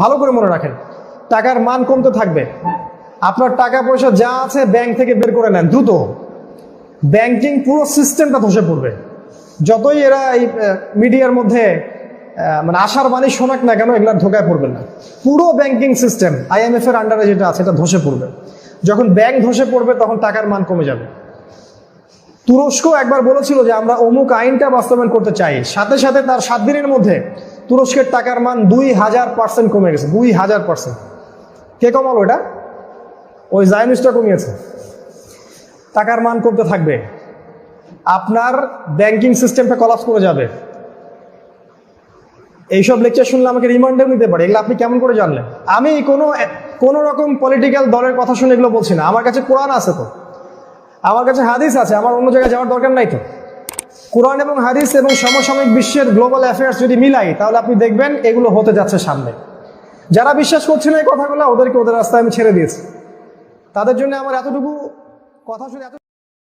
ভালো করে মনে রাখেন। টাকার মান কমতে থাকবে। আপনার টাকা পয়সা যা আছে ব্যাংক থেকে বের করে নেন, দ্রুত। ব্যাংকিং পুরো সিস্টেমটা ধসে পড়বে। যতই এরা এই মিডিয়ার মধ্যে মানে আশার বাণী শোনাক না কেন এগুলার ধোকায় পড়বেন না। পুরো ব্যাংকিং সিস্টেম আইএমএফ এর আন্ডারে যেটা আছে, এটা ধসে পড়বে। যখন ব্যাংক ধসে পড়বে, তখন টাকার মান কমে যাবে। তুরস্ক একবার বলেছিল যে আমরা অমুক আইনটা বাস্তবায়ন করতে চাই। সাথে সাথে তার সাত দিনের মধ্যে তুরস্কের টাকার মান দুই হাজার পার্সেন্ট কমে গেছে, দুই হাজার পার্সেন্ট। কে কমালো এটা? ওই জায়নিসটা কমিয়েছে। টাকার মান কমতে থাকবে। আপনার ব্যাংকিং সিস্টেমটা কলাপস করে যাবে। এইসব লেকচার শুনলে আমাকে রিমান্ডেও নিতে পারে। এগুলো আপনি কেমন করে জানলেন? আমি কোনো কোনো রকম পলিটিক্যাল দলের কথা শুনে এগুলো বলছি না। আমার কাছে কোরআন আছে তো। আমার কাছে হাদিস আছে। আমার অন্য জায়গায় যাওয়ার দরকার নাই তো। কোরআন এবং হাদিস এবং সমসাময়িক বিশ্বের গ্লোবাল অ্যাফেয়ার্স যদি মিলাই, তাহলে আপনি দেখবেন এগুলো হতে যাচ্ছে সামনে। যারা বিশ্বাস করছে না এই কথাগুলো, ওদেরকে ওদের রাস্তায় আমি ছেড়ে দিয়েছি। তাদের জন্য আমার এতটুকু কথা শুনে এত